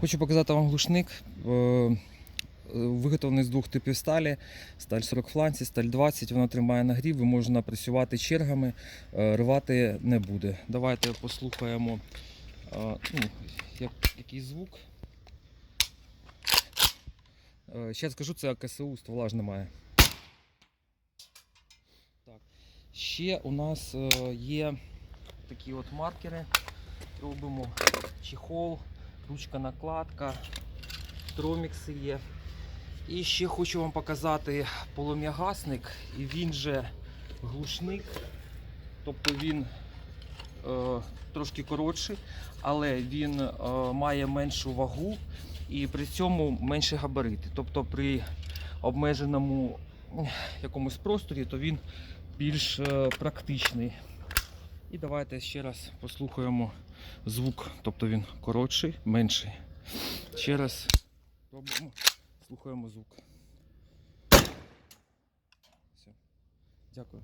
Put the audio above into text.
Хочу показати вам глушник. Е, Виготовлений з двох типів сталі. Сталь 40 фланці, сталь 20. Вона тримає нагрів, і можна працювати чергами, е, рвати не буде. Давайте послухаємо е, ну, як, який звук. Ще скажу, це КСУ, ствола ж немає. Так. Ще у нас є такі от маркери. Робимо чехол, ручка накладка, тромікси є. І ще хочу вам показати полум'ягасник, і він же глушник. Тобто він е, трошки коротший, але він е, має меншу вагу і при цьому менше габарити. Тобто при обмеженому якомусь просторі, то він більш е, практичний. І давайте ще раз послухаємо звук, тобто він коротший, менший. Ще раз робимо, слухаємо звук. Все. Дякую.